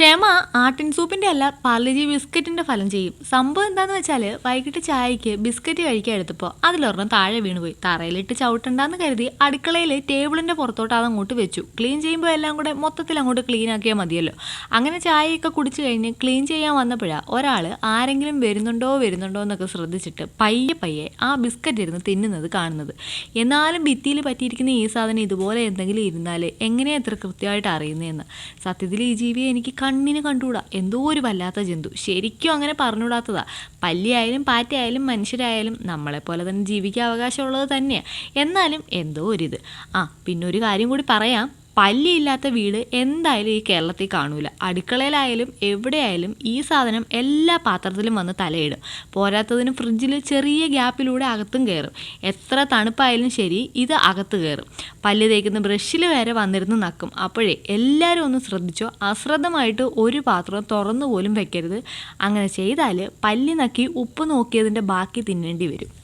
ക്ഷമ ആട്ടിൻ സൂപ്പിന്റെ അല്ല പാർലിജി ബിസ്ക്കറ്റിന്റെ ഫലം ചെയ്യും. സംഭവം എന്താന്ന് വെച്ചാൽ വൈകിട്ട് ചായക്ക് ബിസ്ക്കറ്റ് കഴിക്കാൻ എടുത്തപ്പോൾ അതിലൊരെണ്ണം താഴെ വീണുപോയി. തറയിലിട്ട് ചവിട്ടണ്ടെന്ന് കരുതി അടുക്കളയിൽ ടേബിളിന്റെ പുറത്തോട്ട് അത് അങ്ങോട്ട് വെച്ചു. ക്ലീൻ ചെയ്യുമ്പോൾ എല്ലാം കൂടെ മൊത്തത്തിൽ അങ്ങോട്ട് ക്ലീൻ ആക്കിയാൽ മതിയല്ലോ. അങ്ങനെ ചായയൊക്കെ കുടിച്ച് കഴിഞ്ഞ് ക്ലീൻ ചെയ്യാൻ വന്നപ്പോഴാണ് ഒരാൾ ആരെങ്കിലും വരുന്നുണ്ടോ വരുന്നുണ്ടോ എന്നൊക്കെ ശ്രദ്ധിച്ചിട്ട് പയ്യെ പയ്യെ ആ ബിസ്ക്കറ്റ് ഇരുന്ന് തിന്നുന്നത് കാണുന്നത്. എന്നാലും ഭിത്തിയിൽ പറ്റിയിരിക്കുന്ന ഈ സാധനം ഇതുപോലെ എന്തെങ്കിലും ഇരുന്നാൽ എങ്ങനെയാ ഇത്ര കൃത്യമായിട്ട് അറിയുന്നതെന്ന്? സത്യത്തിൽ ഈ ജീവിയെ എനിക്ക് കണ്ണിന് കണ്ടുകൂടാ? എന്തോ ഒരു വല്ലാത്ത ജന്തു. ശരിക്കും അങ്ങനെ പറഞ്ഞുകൂടാത്തതാ. പല്ലിയായാലും പാറ്റയായാലും മനുഷ്യരായാലും നമ്മളെപ്പോലെ തന്നെ ജീവിക്കാൻ അവകാശമുള്ളത് തന്നെയാണ് എന്നാലും എന്തോ ഒരിത്. ആ പിന്നെ ഒരു കാര്യം കൂടി പറയാം. പല്ലിയില്ലാത്ത വീട് എന്തായാലും ഈ കേരളത്തിൽ കാണൂല. അടുക്കളയിലായാലും എവിടെയായാലും ഈ സാധനം എല്ലാ പാത്രത്തിലും വന്ന് തലയിടും. പോരാത്തതിന് ഫ്രിഡ്ജിൽ ചെറിയ ഗ്യാപ്പിലൂടെ അകത്തും കയറും. എത്ര തണുപ്പായാലും ശരി ഇത് അകത്ത് കയറും. പല്ല് തേക്കുന്ന ബ്രഷിൽ വരെ വന്നിരുന്ന് നക്കും. അപ്പോഴേ എല്ലാവരും ഒന്ന് ശ്രദ്ധിച്ചോ? അശ്രദ്ധമായിട്ട് ഒരു പാത്രം തുറന്നു പോലും വെക്കരുത്. അങ്ങനെ ചെയ്താൽ പല്ലി നക്കി ഉപ്പ് നോക്കിയതിന്റെ ബാക്കി തിന്നേണ്ടി വരും.